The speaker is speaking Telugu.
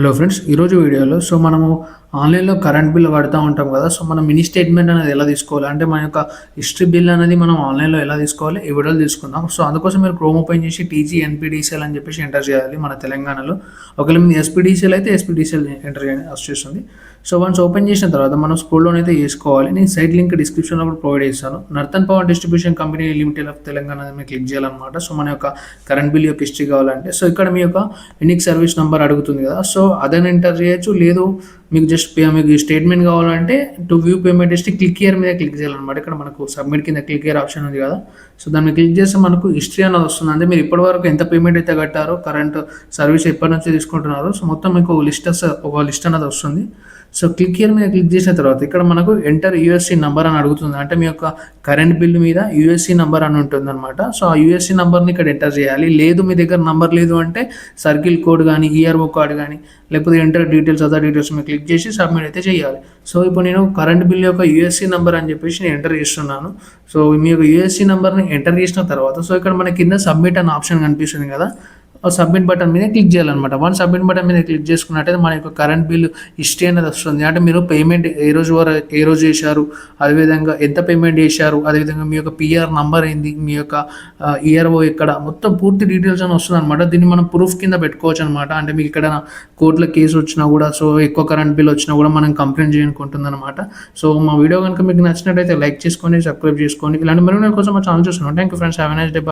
హలో ఫ్రెండ్స్ ఈరోజు వీడియోలో సో మనము ఆన్లైన్లో కరెంట్ బిల్ కడుతూ ఉంటాం కదా సో మనం మినీ స్టేట్మెంట్ అనేది ఎలా తీసుకోవాలి అంటే మన యొక్క హిస్టరీ బిల్ అనేది మనం ఆన్లైన్లో ఎలా తీసుకోవాలి ఈ వీడియోలు తీసుకుందాం. సో అందుకోసం మీరు క్రోమ్ ఓపెన్ చేసి టీజీ ఎన్పీడీసీఎల్ అని చెప్పేసి ఎంటర్ చేయాలి మన తెలంగాణలో. ఒకవేళ మీ ఎస్పీడీసీఎల్ అయితే ఎస్పీడీసీఎల్ ఎంటర్ చేయండి వస్తుంది. సో వన్స్ ఓపెన్ చేసిన తర్వాత మనం స్కూల్లోనే అయితే చేసుకోవాలి నేను సైట్ లింక్ డిస్క్రిప్షన్లో కూడా ప్రొవైడ్ చేస్తాను. Northern power distribution company limited of Telangana అనేది మీరు క్లిక్ చేయాలన్నమాట. సో మన యొక్క కరెంట్ బిల్ యొక్క హిస్టరీ కావాలంటే. సో ఇక్కడ మీ యొక్క యూనిక్ సర్వీస్ నెంబర్ అడుగుతుంది కదా. సో అదని ఎంటర్ చేయొచ్చు. లేదు మీకు జస్ట్ మీకు స్టేట్మెంట్ కావాలంటే to view payment history click year మీద క్లిక్ చేయాలన్నమాట. ఇక్కడ మనకు సబ్మిట్ కింద క్లిక్ ఇయర్ ఆప్షన్ ఉంది కదా. సో దాన్ని క్లిక్ చేస్తే మనకు హిస్టరీ అనేది వస్తుంది. అంటే మీరు ఇప్పటివరకు ఎంత పేమెంట్ అయితే కట్టారో కరెంట్ సర్వీస్ ఎప్పటి నుంచి తీసుకుంటున్నారో సో మొత్తం మీకు లిస్ట్ ఒక లిస్ట్ అనేది వస్తుంది. సో క్లిక్ ఇయర్ మీద క్లిక్ చేసిన తర్వాత ఇక్కడ మనకు ఎంటర్ యూఎస్సీ నెంబర్ అని అడుగుతుంది. అంటే మీ యొక్క కరెంట్ బిల్ మీద యూఎస్సీ నెంబర్ అని ఉంటుంది అనమాట సో ఆ యూఎస్సీ నెంబర్ని ఇక్కడ ఎంటర్ చేయాలి. లేదు మీ దగ్గర నెంబర్ లేదు అంటే సర్కిల్ కోడ్ కానీ ఈఆర్ఓ కార్డ్ కానీ లేకపోతే ఎంటర్ డీటెయిల్స్ అదర్ డీటెయిల్స్ మీరు క్లిక్ చేసి సబ్మిట్ అయితే చేయాలి. సో ఇప్పుడు నేను కరెంట్ బిల్ యొక్క యూఎస్సీ నెంబర్ అని చెప్పేసి నేను ఎంటర్ చేస్తున్నాను. సో మీ యొక్క యూఎస్సీ నెంబర్ని ఎంటర్ చేసిన తర్వాత సో ఇక్కడ మన కింద సబ్మిట్ అనే ఆప్షన్ కనిపిస్తుంది కదా. సబ్మిట్ బటన్ మీద క్లిక్ చేయాలన్నమాట. వన్ సబ్మిట్ బటన్ మీద క్లిక్ చేసుకున్నట్టయితే మన యొక్క కరెంట్ బిల్ హిస్టరీ అనేది వస్తుంది. అంటే మీరు పేమెంట్ ఏ రోజు వరకు ఏ రోజు చేశారు అదేవిధంగా ఎంత పేమెంట్ చేశారు అదేవిధంగా మీ యొక్క పిఆర్ నంబర్ ఏంది మీ యొక్క ఇయర్ఓ ఎక్కడ మొత్తం పూర్తి డీటెయిల్స్ అని వస్తుంది అనమాట దీన్ని మనం ప్రూఫ్ కింద పెట్టుకోవచ్చు అనమాట అంటే మీకు ఇక్కడ కోర్టుల కేసు వచ్చినా కూడా సో ఎక్కువ కరెంట్ బిల్ వచ్చినా కూడా మనం కంప్లైంట్ చేయనుకుంటుంది అనమాట సో మా వీడియో కనుక మీకు నచ్చినట్టయితే లైక్ చేసుకొని సబ్స్క్రైబ్ చేసుకోండి ఇలాంటి మరిన్ని కోసం మా ఛానల్ చూస్తున్నాం thank you friends have nice day